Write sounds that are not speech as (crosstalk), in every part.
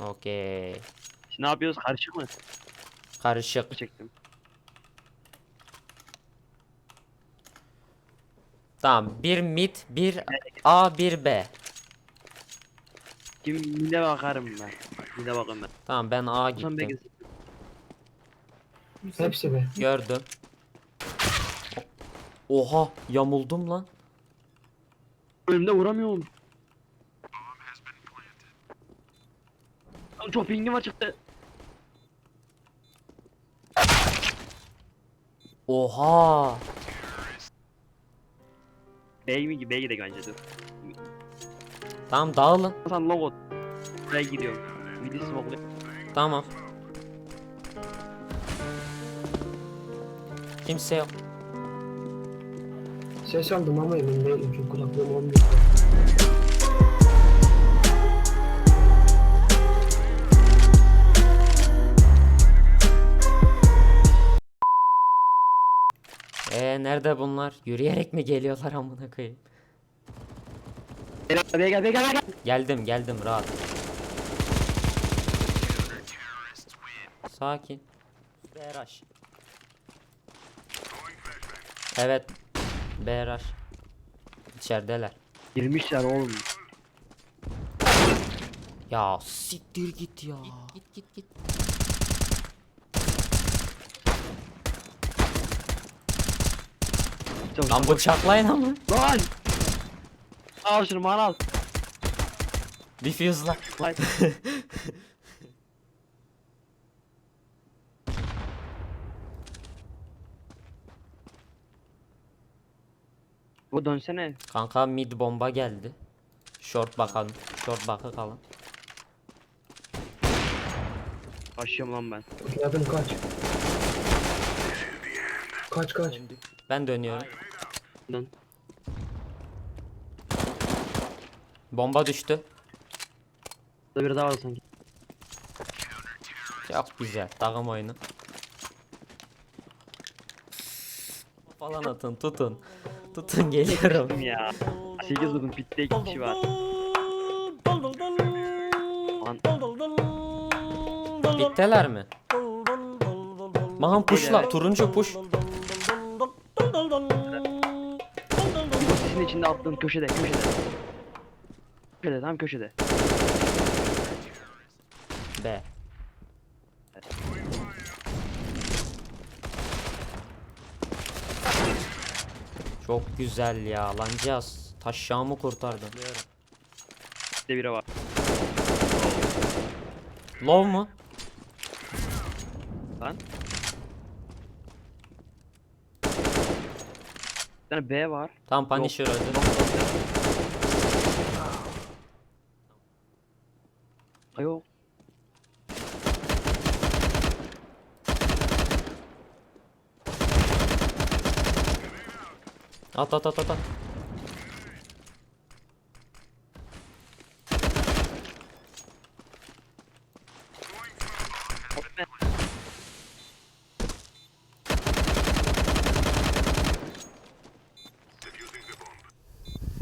Okey. Şimdi ne yapıyoruz? Karışık mı? Karışık. Çektim. Tamam. Bir mid, bir A, bir B. Kim mide bakarım ben. Mide bakarım ben. Tamam ben A gittim. Hepsi be. Gördüm. Oha yamuldum lan. Önümde vuramıyorum. Lan Çok pingim var çıktı. Oha. B'ye mi B'ye gidelim bence dur. Tamam dağılın. Sen logo. B'ye gidiyorum. Midi smoke'lu. Tamam. Kimse yok. Ses aldım ama emin değilim çünkü kulaklığım olmuyor. Ee nerede bunlar? Yürüyerek mi geliyorlar amına koyayım? Gel B'ye gel B'ye gel. Geldim geldim rahat. Sakin. BRH. Evet. BRH. İçerideler. Girmişler oğlum. Ya siktir git ya. Git git git. Çok- Lan bıçaklayın ama. Lan! Al şunu bana al. Diffuse'la. Vay. (laughs) Bu dönsene. Kanka mid bomba geldi. Short bakalım. Short bakı kalın. Kaçıyorum lan ben. Yardım kaç. Kaç kaç. Ben dönüyorum. Dön. Bomba düştü. Burada bir daha var sanki. Çok güzel. Takım oyunu. Falan atın tutun. Tutun geliyorum. ya. 8 vurdum pitte 2 kişi var. Lan Bitteler mi? Mahan puşla. Turuncu puş. İçinde attığın köşede köşede. Köşede tam köşede. B. Çok güzel ya. Lancaz. Taşşağımı kurtardın. Pitte biri var. Low mu? Bir tane B var. Tam Punisher öldü. Ay yok. At at at at at.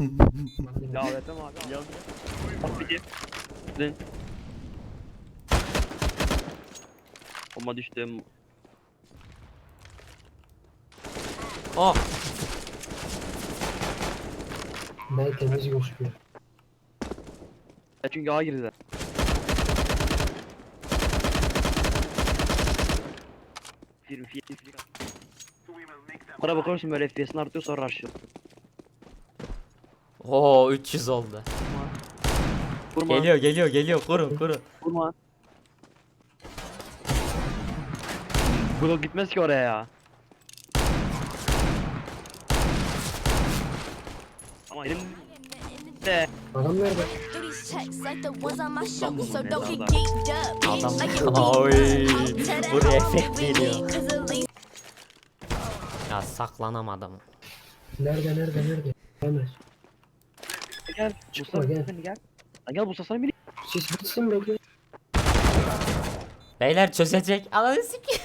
Öğretmem abi. Yaz. Bak bir de. Dön. Bomba düştü. Oh. B temiz gözüküyor. Ya çünkü A girdiler. Para bakıyorsun böyle FPS'in artıyor sonra aşıyor. Oo 300 oldu. Vurma. Geliyor geliyor geliyor kurun kurun. Vurma. Blok gitmez ki oraya ya. Ama elimde Adam nerede? Adam Oy, buraya efekt geliyor. Ya saklanamadım. Nerede nerede nerede? Hemen. Gel. Çıkma, Mustafa gel. gel. gel. Lan gel Mustafa sana bir Siz bitsin bekle. Beyler çözecek. Ananı sikeyim.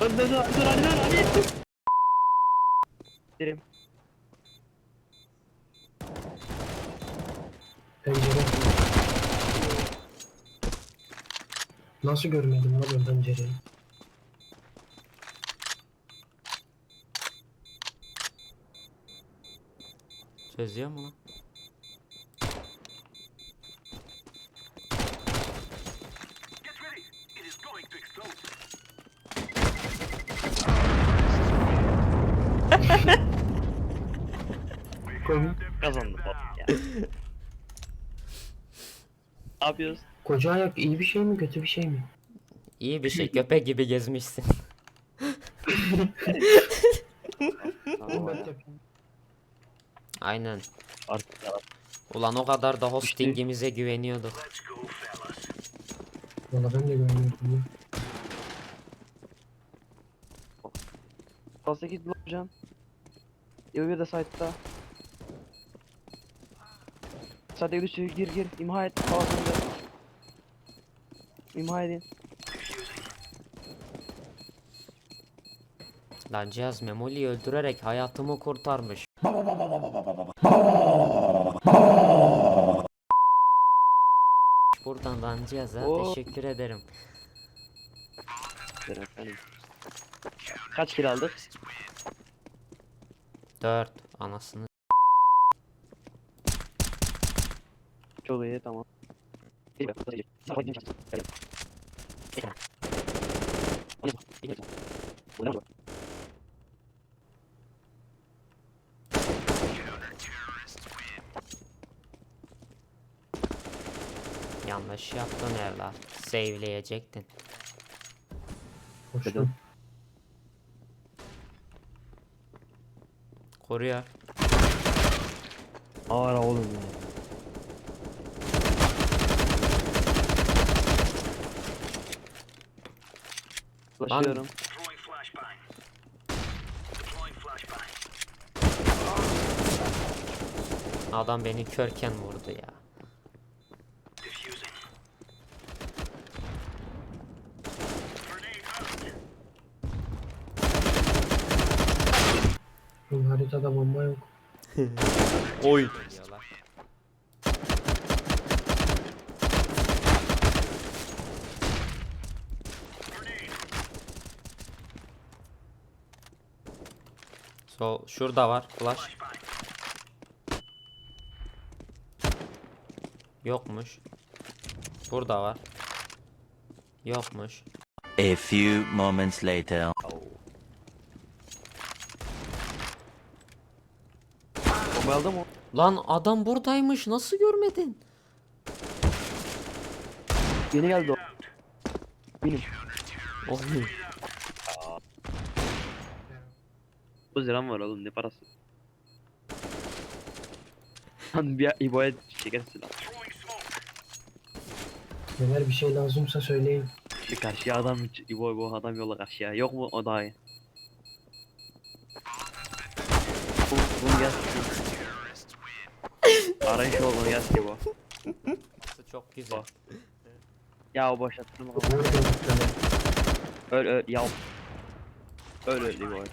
Dön dön dön dön hadi dön hadi. Derim. Pencere. Nasıl görmedim lan ben pencereyi? Çözüyor mu lan? Kazandı baba ya. ne yapıyoruz? Koca ayak iyi bir şey mi kötü bir şey mi? İyi bir şey köpek gibi gezmişsin. (laughs) Tamam ya. Aynen. Artık. Ulan o kadar da hostingimize güveniyorduk. Valla ben de görmüyorum ya. 18 bulacağım. Evo bir de site'da. Site'e düşüyor gir gir imha et ağzında. İmha edin. Lan cihaz Memoli'yi öldürerek hayatımı kurtarmış. Buradan lan cihaza Oo. teşekkür ederim. Kaç kill aldık? 4 anasını. Çok iyi tamam. Yanlış yaptın evlat. Save'leyecektin. Koştum. Koruyor. Ara oğlum ya. Ulaşıyorum. Adam beni körken vurdu ya. Haritada bomba yok. (laughs) Oy. So şurada var flash. Yokmuş. Burada var. Yokmuş. A few moments later. Aldı mı? Lan adam buradaymış. Nasıl görmedin? Yeni geldi o. Benim. Oy. 9 liram var oğlum ne parası? Lan bir İbo'ya çekersin lan. Neler bir şey lazımsa söyleyin. Bir karşıya adam İbo İbo adam yola karşıya. Yok mu o? Bu, bunu yaz. Arayış olduğunu yaz İbo. Çok güzel. Ya o. Nerede muhtemelen? Öl öl yav. Öl öl İbo.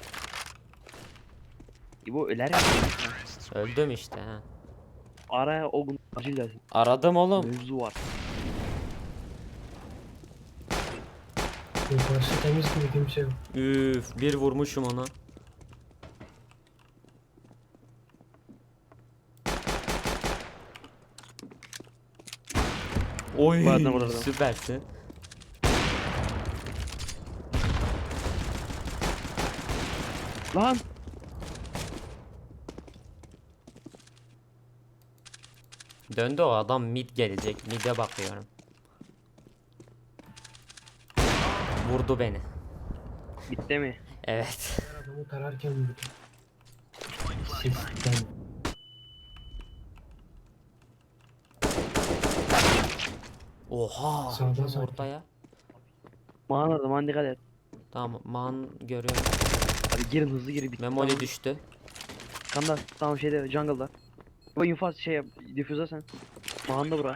İbo öler ya. Öldüm işte ha. Araya o gün acil gelsin. Aradım oğlum. Mevzu var. Yukarısı temiz gibi kimse yok. Üf, bir vurmuşum ona. Oy, Bu adam orada. süpersin. Lan! Döndü o adam mid gelecek. Mid'e bakıyorum. Vurdu beni. Bitti mi? Evet. Adamı tararken vurdu. Sistem. Oha. Sağda sanki. Ortaya. Maan orada maan dikkat et. Tamam, man görüyorum. Hadi girin hızlı girin bitti. Memoli tamam. düştü. Kanda tamam şeyde jungle'da. Bu infaz şey yap difüze sen. Maan da bura.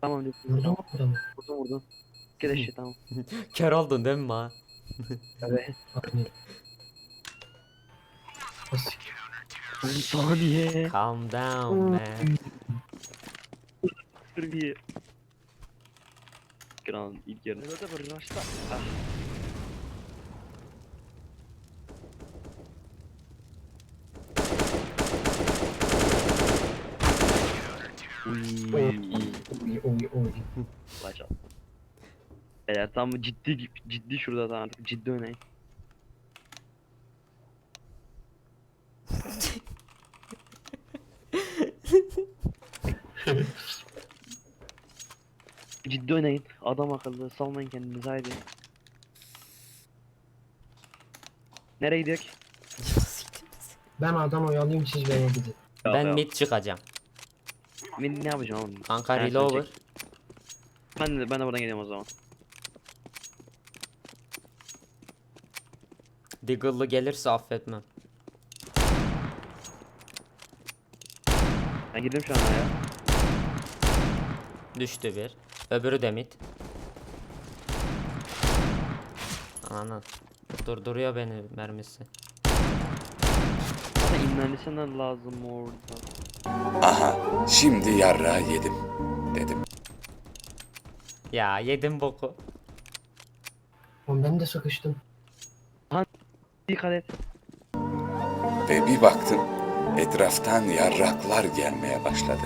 Tamam difüze. Vurdu mu? Vurdum vurdum. Kedeşi tamam. (laughs) Kör oldun değil mi ma? (laughs) Evet. Aynen. Nasıl? Bir saniye. Calm down man. İyi. Kral ilk yarı. Burada bir raşta. Ah. Oy oy oy oy. Maşallah. Beyler tam ciddi ciddi şurada da artık ciddi oynayın. Oynayın. Adam akıllı salmayın kendinizi haydi. Nereye gidiyoruz? Ben adam oyalayayım siz beni gidin. ben mid çıkacağım. Ben ne yapacağım oğlum? Kanka Ben reload. sen çek. Ben de, ben de buradan geliyorum o zaman. Diggle'lı gelirse affetmem. Ben girdim şu an ya. Düştü bir. Öbürü de mid. Ananı. Durduruyor beni mermisi. İnlenirsen lazım orada. Aha, şimdi yarrağı yedim dedim. Ya yedim boku. Oğlum ben de sıkıştım. Dikkat et. Ve bir baktım, etraftan yarraklar gelmeye başladı.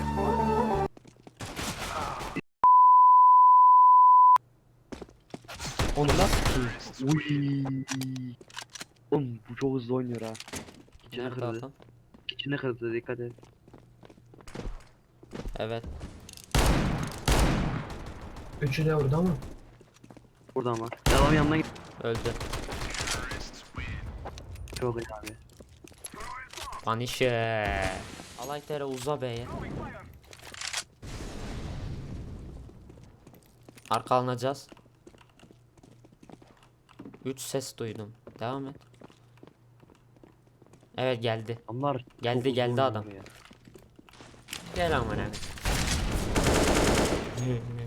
Onu nasıl ki? Uy. Oğlum bu çok hızlı oynuyor ha. İçine Nerede kırdı. adam? İçine kırdı dikkat et. Evet. Üçü de orada mı? Buradan bak. Devam yanına git. Öldü. Çok iyi abi. Punisher. Alay tere uza beye. Arka alınacağız. 3 ses duydum. Devam et. Evet geldi. Onlar Geldi, çok geldi adam. ya. Gel amına.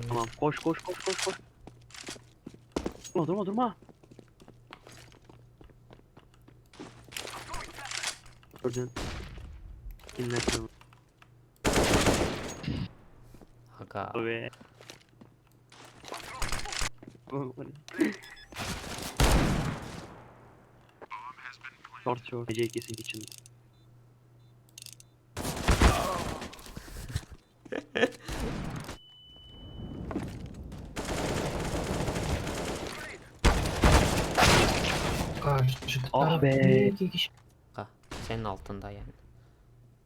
Tamam koş koş koş koş koş. Durma durma durma. Gördün. İnlettim. Aga. Abi. (laughs) Short short. Gece ikisi için. (laughs) Karşı Ah be. bir iki kişi. Aga. Senin altında yani.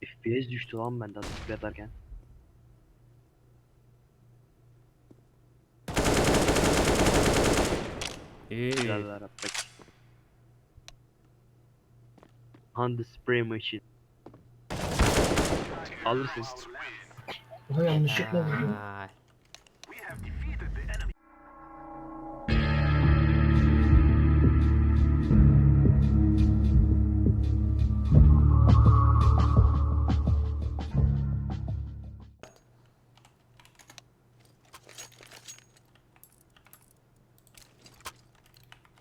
FPS düştü lan bende atıp yatarken. Üy. Güzel ver attık. Hand spray machine. Alırsın. Oha yanlışlıkla vurdum. Ay.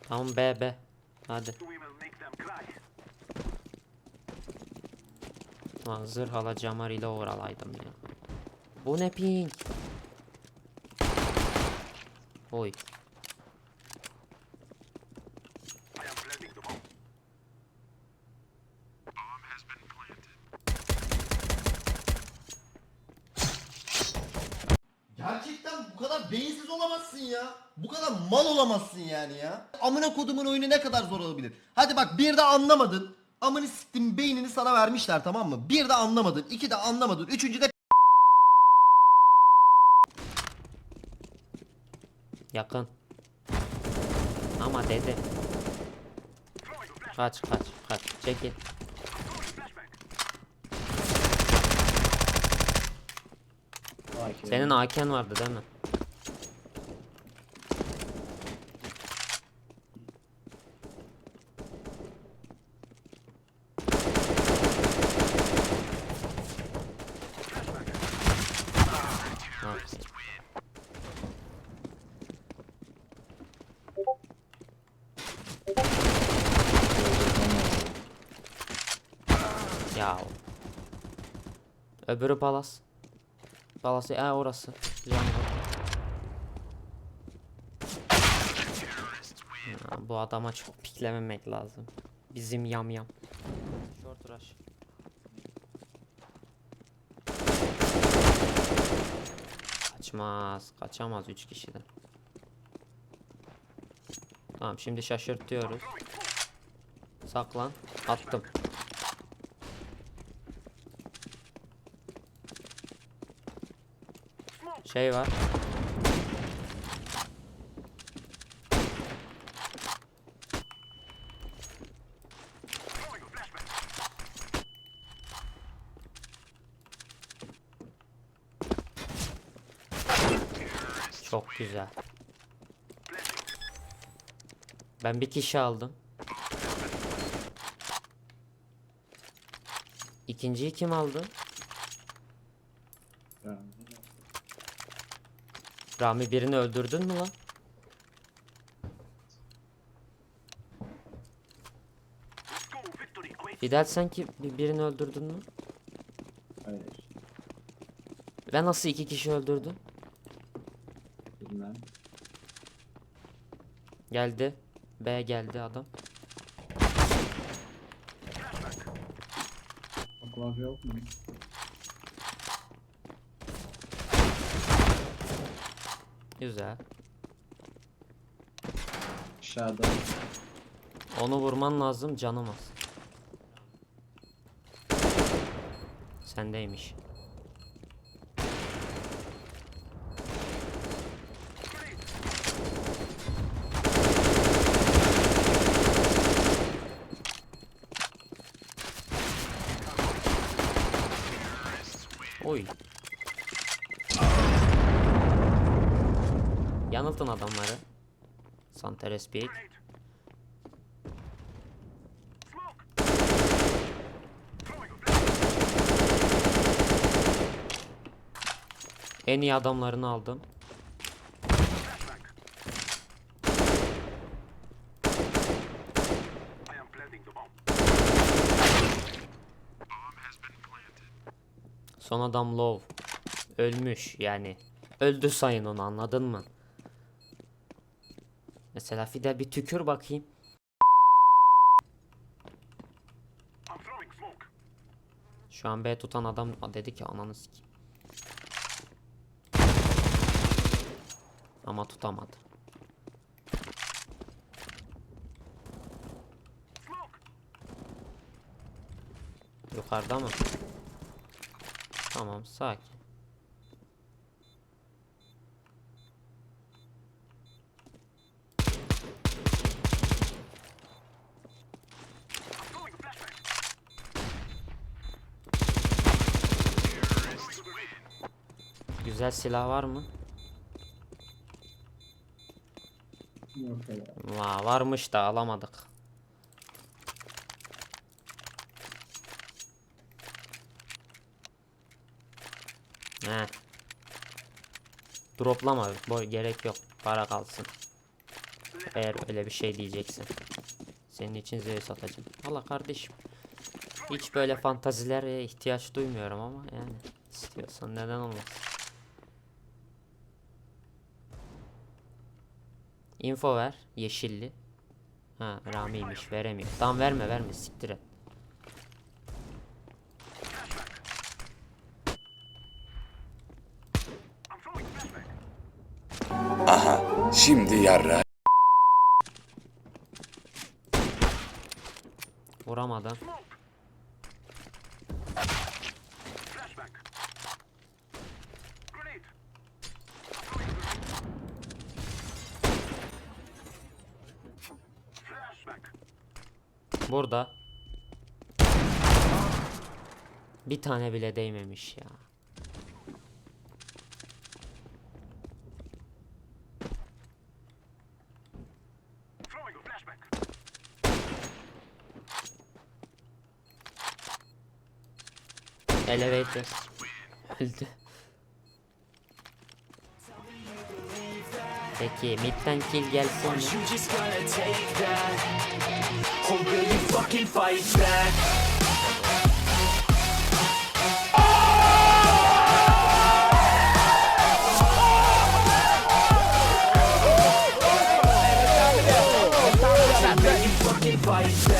Tamam B B. Hadi. Lan zırh alacağıma reload alaydım ya. Bu ne ping? Oy. Gerçekten bu kadar beyinsiz olamazsın ya. Bu kadar mal olamazsın yani ya. Amına kodumun oyunu ne kadar zor olabilir? Hadi bak bir de anlamadın. Amını siktim beynini sana vermişler tamam mı? Bir de anlamadın. iki de anlamadın. Üçüncü de Yakın. Ama dedi. Kaç kaç kaç. Çekil. Senin AK'n vardı değil mi? Nice. Ya. Öbürü palas. Palası e orası. Can var. Ya, bu adama çok piklememek lazım. Bizim yam yam. Short rush. Kaçmaz. Kaçamaz 3 kişiden. Tamam şimdi şaşırtıyoruz. Saklan. Attım. Şey var. Çok güzel. Ben bir kişi aldım. İkinciyi kim aldı? Rami birini öldürdün mü lan? Fidel sen ki bir- birini öldürdün mü? Hayır. Ve nasıl iki kişi öldürdün? Bilmem. Geldi. B geldi adam. Oklava yok mu? Güzel. Aşağıda. Onu vurman lazım canım az. Sendeymiş. Oy. Yanıltın adamları. Santeres Bey. En iyi adamlarını aldım. Son adam low. Ölmüş yani. Öldü sayın onu anladın mı? Mesela Fidel bir tükür bakayım. Şu an B tutan adam dedi ki ananı sikeyim. Ama tutamadı. Yukarıda mı? Tamam sakin. Güzel silah var mı? Yok. Va varmış da alamadık. He. Droplama. Boy gerek yok. Para kalsın. Eğer öyle bir şey diyeceksin. Senin için Zeus satacağım. Valla kardeşim. Hiç böyle fantazilere ihtiyaç duymuyorum ama yani istiyorsan neden olmaz. Info ver. Yeşilli. Ha Rami'ymiş veremiyor. Tamam verme verme siktir et. Aha şimdi yarra Vuramadan. Burada. Bir tane bile değmemiş ya. Elevator. Öldü. Peki midden kill gelsin mi? fucking fight back. Fight back.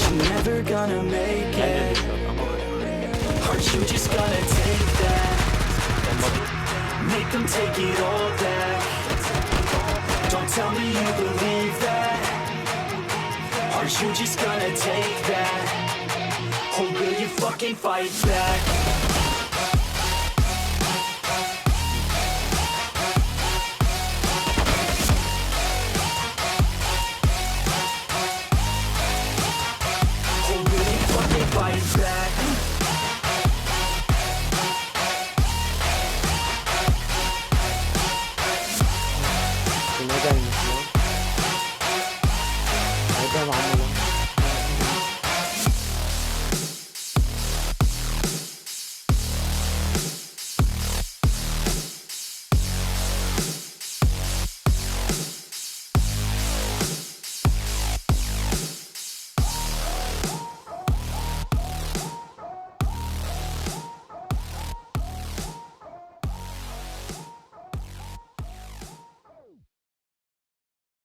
You're never gonna make it. Aren't you just gonna take that? Make them take it all back. Don't tell me you believe that. Aren't you just gonna take that? Or will you fucking fight back? my back